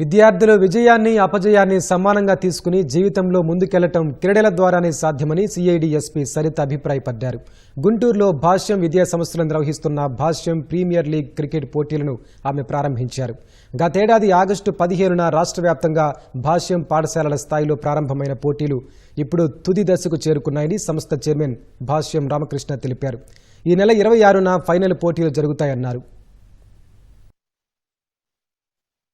విద్యార్థులు విజయాన్ని అపజయాన్ని సమానంగా తీసుకుని జీవితంలో ముందుకెళ్ళటం క్రీడల ద్వారానే సాధ్యమని సిఐడి ఎస్పీ సరిత అభిప్రాయపడ్డారు. గుంటూరులో భాష్యం విద్యా సంస్థలు నిర్వహిస్తున్న భాష్యం ప్రీమియర్ లీగ్ క్రికెట్ పోటీలను ఆమె ప్రారంభించారు. గతేడాది ఆగస్టు పదిహేనున రాష్ట్ర వ్యాప్తంగా భాష్యం పాఠశాలల స్థాయిలో ప్రారంభమైన పోటీలు ఇప్పుడు తుది దశకు చేరుకున్నాయని సంస్థ చైర్మన్ భాష్యం రామకృష్ణ తెలిపారు. ఈ నెల ఇరవై ఆరున ఫైనల్ పోటీలు జరుగుతాయన్నారు.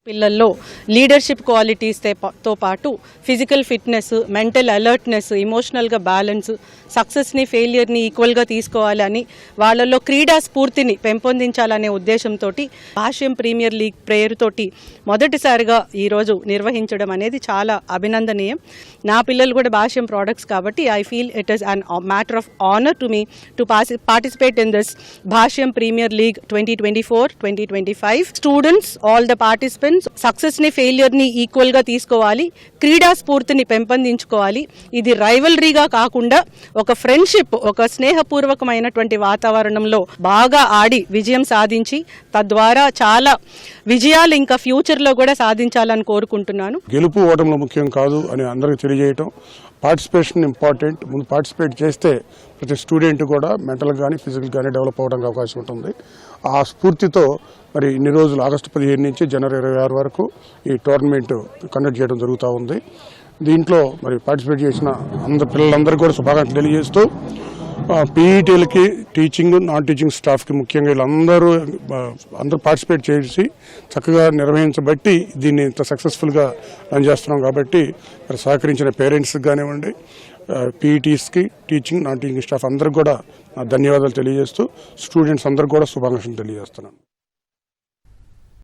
పిల్లల్లో లీడర్షిప్ క్వాలిటీస్తో పాటు ఫిజికల్ ఫిట్నెస్ మెంటల్ అలర్ట్నెస్ ఇమోషనల్గా బ్యాలెన్స్ సక్సెస్ని ఫెయిలియర్ని ఈక్వల్గా తీసుకోవాలని వాళ్ళల్లో క్రీడా స్ఫూర్తిని పెంపొందించాలనే ఉద్దేశంతో భాష్యం ప్రీమియర్ లీగ్ పేరుతోటి మొదటిసారిగా ఈరోజు నిర్వహించడం అనేది చాలా అభినందనీయం. నా పిల్లలు కూడా భాష్యం ప్రోడక్ట్స్ కాబట్టి I feel it is an matter of honour to me to participate in this Bhashyam premier league twenty twenty four twenty twenty five. Students all the participants సక్సెస్ని ఫెయిలియర్ని ఈక్వల్గా తీసుకోవాలి. క్రీడా స్ఫూర్తిని పెంపొందించుకోవాలి. ఇది రైవలరీగా కాకుండా ఒక ఫ్రెండ్షిప్ ఒక స్నేహపూర్వకమైనటువంటి వాతావరణంలో బాగా ఆడి విజయం సాధించి తద్వారా చాలా విజయాలు ఇంకా ఫ్యూచర్లో కూడా సాధించాలని కోరుకుంటున్నాను. గెలుపు ఓటంలో ముఖ్యం కాదు అని అందరికీ తెలియజేయటం. పార్టిసిపేషన్ ఇంపార్టెంట్ ముందు పార్టిసిపేట్ చేస్తే ప్రతి స్టూడెంట్ కూడా మెంటల్ కానీ ఫిజికల్ కానీ డెవలప్ అవడానికి అవకాశం ఉంటుంది. ఆ స్ఫూర్తితో మరి ఇన్ని రోజులు ఆగస్టు పదిహేను నుంచి జనవరి ఇరవై ఆరు వరకు ఈ టోర్నమెంట్ కండక్ట్ చేయడం జరుగుతూ ఉంది. దీంట్లో మరి పార్టిసిపేట్ చేసిన అందరు పిల్లలందరికీ కూడా శుభాకాంక్షలు తెలియజేస్తూ పీఈటీలకి టీచింగ్ నాన్ టీచింగ్ స్టాఫ్కి ముఖ్యంగా వీళ్ళందరూ అందరూ పార్టిసిపేట్ చేసి చక్కగా నిర్వహించబట్టి దీన్ని ఇంత సక్సెస్ఫుల్గా రన్ చేస్తున్నాం కాబట్టి మరి సహకరించిన పేరెంట్స్కి కానివ్వండి పీఈటీస్కి టీచింగ్ నాన్ టీచింగ్ స్టాఫ్ అందరికి కూడా ధన్యవాదాలు తెలియజేస్తూ స్టూడెంట్స్ అందరికి కూడా శుభాకాంక్షలు తెలియజేస్తున్నాను.